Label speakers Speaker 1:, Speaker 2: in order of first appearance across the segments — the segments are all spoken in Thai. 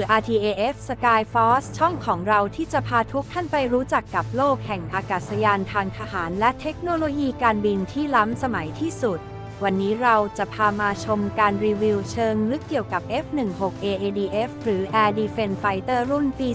Speaker 1: อ RTAF Skyforce ช่องของเราที่จะพาทุกท่านไปรู้จักกับโลกแห่งอากาศยานทางทหารและเทคโนโลยีการบินที่ล้ำสมัยที่สุด วันนี้เราจะพามาชมการรีวิวเชิงลึกเกี่ยวกับ F-16 AADF หรือ Air Defense Fighter รุ่นปี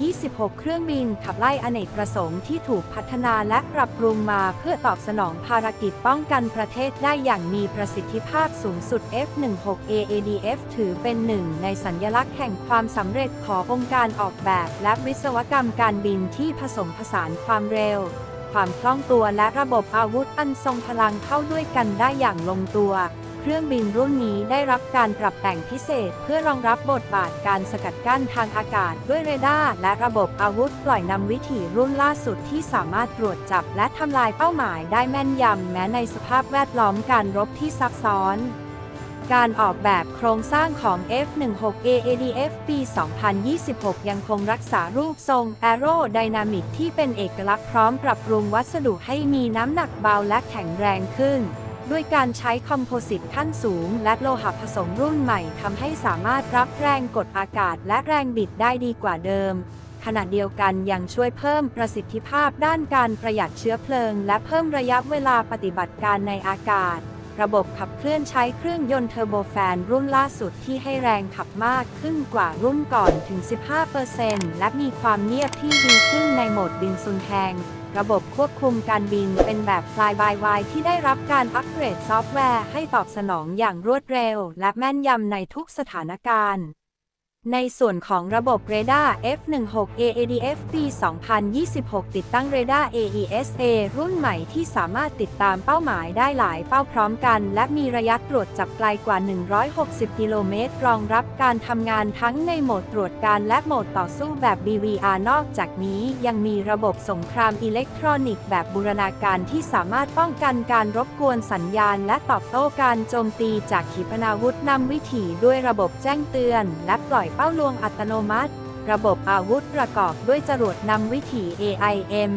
Speaker 1: 2026 เครื่องบินขับไล่อเนกประสงค์ที่ถูกพัฒนาและปรับปรุงมาเพื่อตอบสนองภารกิจป้องกันประเทศได้อย่างมีประสิทธิภาพสูงสุด F-16 AADF ถือเป็นหนึ่งในสัญลักษณ์แห่งความสำเร็จขององค์การออกแบบ และวิศวกรรมการบินที่ผสมผสานความเร็ว ความคล่องตัวและระบบอาวุธอันทรงพลังเข้าด้วยกันได้อย่างลงตัว เครื่องบินรุ่นนี้ได้รับการปรับแต่งพิเศษ เพื่อรองรับบทบาทการสกัดกั้นทางอากาศด้วยเรดาร์และระบบอาวุธปล่อยนำวิถีรุ่นล่าสุดที่สามารถตรวจจับและทำลายเป้าหมายได้แม่นยำแม้ในสภาพแวดล้อมการรบที่ซับซ้อน การออกแบบโครงสร้างของ F16 AADF ปี 2026 ยังคงรักษารูปทรง Aerodynamic ที่เป็นเอกลักษณ์พร้อมปรับปรุงวัสดุให้มีน้ำหนักเบาและแข็งแรงขึ้น ด้วยการใช้คอมโพสิตขั้นสูง และโลหะผสมรุ่นใหม่ทำให้สามารถรับแรงกดอากาศและแรงบิดได้ดีกว่าเดิมขณะเดียวกันยังช่วยเพิ่มประสิทธิภาพด้านการประหยัดเชื้อเพลิง และเพิ่มระยะเวลาปฏิบัติการในอากาศ ระบบขับเคลื่อนใช้เครื่องยนต์เทอร์โบแฟนรุ่นล่าสุดที่ให้แรงขับมากขึ้นกว่ารุ่นก่อนถึง 15%และมีความเงียบที่ดีขึ้นในโหมดบินซุนแทง ระบบควบคุมการบินเป็นแบบ Fly by Wire ที่ได้รับการอัปเกรดซอฟต์แวร์ให้ตอบสนองอย่างรวดเร็ว และแม่นยำในทุกสถานการณ์ ในส่วนของระบบเรดาร์ F16 AADF ปี 2026 ติดตั้งเรดาร์ AESA รุ่นใหม่ที่สามารถติดตามเป้าหมายได้หลายเป้าพร้อมกัน และมีระยะตรวจจับไกลกว่า 160 กิโลเมตร รองรับการทำงานทั้งในโหมดตรวจการและโหมดต่อสู้แบบ BVR นอกจากนี้ยังมีระบบสงครามอิเล็กทรอนิกส์แบบบูรณาการที่สามารถป้องกันการรบกวนสัญญาณ และตอบโต้การโจมตีจากขีปนาวุธนำวิถีด้วยระบบแจ้งเตือน และปล่อยเป้าลวงอัตโนมัติ ระบบอาวุธประกอบด้วยจรวดนำวิถี AIM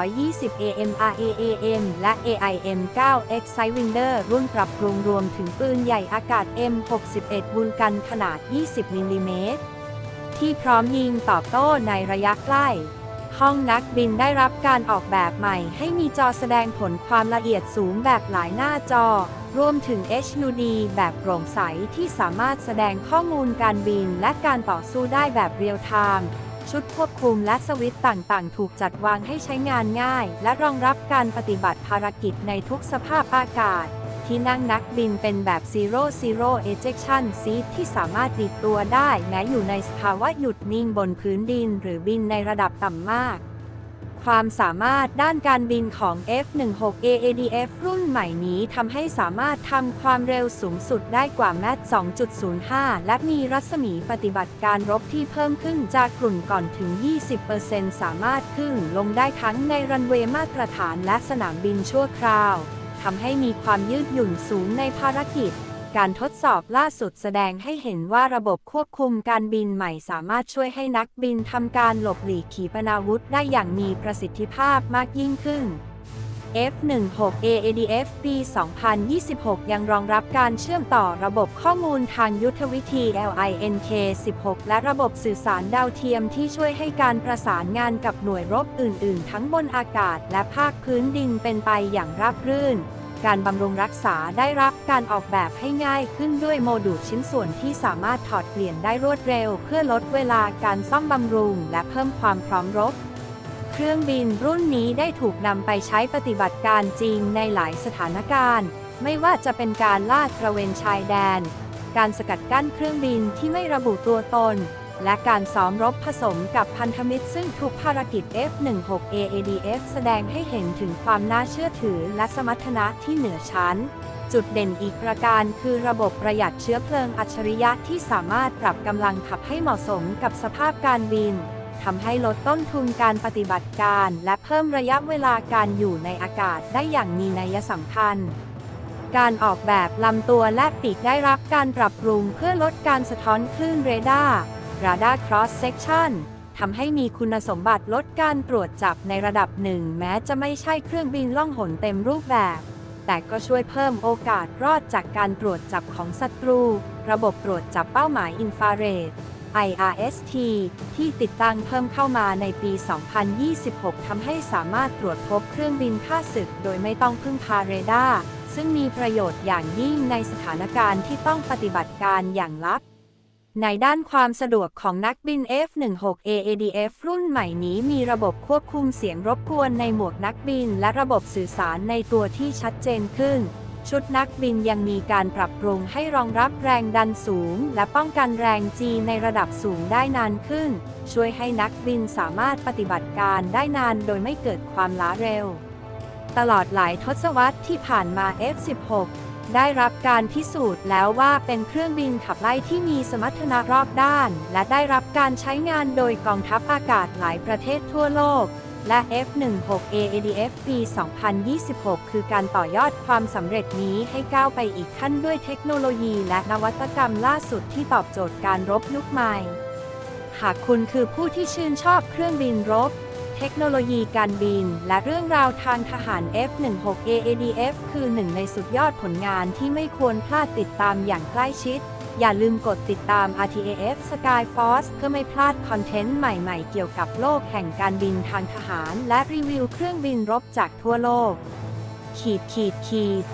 Speaker 1: 120 AMRAAM และ AIM 9 X Sidewinder รุ่นปรับปรุงรวมถึงปืนใหญ่อากาศ M61 บุลกันขนาด 20 มิลลิเมตร ที่พร้อมยิงตอบโต้ในระยะใกล้ห้องนักบินได้รับการออกแบบใหม่ให้มีจอแสดงผลความละเอียดสูงแบบหลายหน้าจอ รวมถึง HUD แบบโปร่งใสที่สามารถแสดงข้อมูลการบินและการต่อสู้ได้แบบเรียลไทม์ชุดควบคุมและสวิตช์ต่างๆ ถูกจัดวางให้ใช้งานง่าย และรองรับการปฏิบัติภารกิจในทุกสภาพอากาศ ที่นั่งนักบินเป็นแบบ Zero Zero Ejection Seat ที่สามารถดีดตัวได้แม้อยู่ในสภาวะหยุดนิ่งบนพื้นดินหรือบินในระดับต่ำมาก ความสามารถด้านการบินของ F16 AADF รุ่นใหม่นี้ทำให้สามารถทำความเร็วสูงสุดได้กว่าแมต2.05 และมีรัศมีปฏิบัติการรบที่เพิ่มขึ้นจากกลุ่นก่อนถึง 20%สามารถขึ้นลงได้ทั้งในรันเวย์มาตรฐานและสนามบินชั่วคราวทำให้มีความยืดหยุ่นสูงในภารกิจ การทดสอบล่าสุดแสดงให้เห็นว่าระบบควบคุมการบินใหม่สามารถช่วยให้นักบินทำการหลบหลีกขีปนาวุธได้อย่างมีประสิทธิภาพมากยิ่งขึ้น F16 AADF ปี 2026 ยังรองรับการเชื่อมต่อระบบข้อมูลทางยุทธวิธี LINK 16 และระบบสื่อสารดาวเทียมที่ช่วยให้การประสานงานกับหน่วยรบอื่น ๆ ทั้งบนอากาศและภาคพื้นดินเป็นไปอย่างราบรื่น การบำรุงรักษาได้รับการออกแบบให้ง่ายขึ้นด้วยโมดูลชิ้นส่วนที่สามารถถอดเปลี่ยนได้รวดเร็ว เพื่อลดเวลาการซ่อมบำรุง และเพิ่มความพร้อมรบ เครื่องบินรุ่นนี้ได้ถูกนำไปใช้ปฏิบัติการจริงในหลายสถานการณ์ ไม่ว่าจะเป็นการลาดตระเวนชายแดน การสกัดกั้นเครื่องบินที่ไม่ระบุตัวตน และการซ้อมรบผสมกับพันธมิตรซึ่งทุกภารกิจ F16 AADF แสดงให้เห็นถึงความน่าเชื่อถือและสมรรถนะที่เหนือชั้น จุดเด่นอีกประการคือระบบประหยัดเชื้อเพลิงอัจฉริยะที่สามารถปรับกำลังขับให้เหมาะสมกับสภาพการบินทำให้ลดต้นทุนการปฏิบัติการ และเพิ่มระยะเวลาการอยู่ในอากาศได้อย่างมีนัยสำคัญการออกแบบลำตัวและปีกได้รับการปรับปรุงเพื่อลดการสะท้อนคลื่นเรดาร์ Radar Cross Section ทำให้มีคุณสมบัติลดการตรวจจับในระดับหนึ่ง แม้จะไม่ใช่เครื่องบินล่องหนเต็มรูปแบบ แต่ก็ช่วยเพิ่มโอกาสรอดจากการตรวจจับของศัตรู ระบบตรวจจับเป้าหมายอินฟราเรด IRST ที่ติดตั้งเพิ่มเข้ามาในปี 2026 ทำให้สามารถตรวจพบเครื่องบินฆ่าศึก โดยไม่ต้องพึ่งพาเรดาร์ซึ่งมีประโยชน์อย่างยิ่งในสถานการณ์ที่ต้องปฏิบัติการอย่างลับ ในด้านความสะดวกของนักบิน F-16 AADF รุ่นใหม่นี้มีระบบควบคุมเสียงรบกวนในหมวกนักบิน และระบบสื่อสารในตัวที่ชัดเจนขึ้น ชุดนักบินยังมีการปรับปรุงให้รองรับแรงดันสูง และป้องกันแรง G ในระดับสูงได้นานขึ้น ช่วยให้นักบินสามารถปฏิบัติการได้นานโดยไม่เกิดความล้าเร็ว ตลอดหลายทศวรรษที่ผ่านมา F-16 ได้รับการพิสูจน์แล้วว่าเป็นเครื่องบินขับไล่ที่มีสมรรถนะรอบด้าน และได้รับการใช้งานโดยกองทัพอากาศหลายประเทศทั่วโลก และ F-16 AADF ปี 2026 คือการต่อยอดความสำเร็จนี้ให้ก้าวไปอีกขั้นด้วยเทคโนโลยีและนวัตกรรมล่าสุดที่ตอบโจทย์การรบยุคใหม่ หากคุณคือผู้ที่ชื่นชอบเครื่องบินรบ เทคโนโลยีการบิน และเรื่องราวทางทหาร F-16 AADF คือหนึ่งในสุดยอดผลงานที่ไม่ควรพลาดติดตามอย่างใกล้ชิด อย่าลืมกดติดตาม RTAF Sky Force เพื่อไม่พลาดคอนเทนต์ใหม่ๆ เกี่ยวกับโลกแห่งการบินทางทหาร และรีวิวเครื่องบินรบจากทั่วโลก ขีดขีดขีด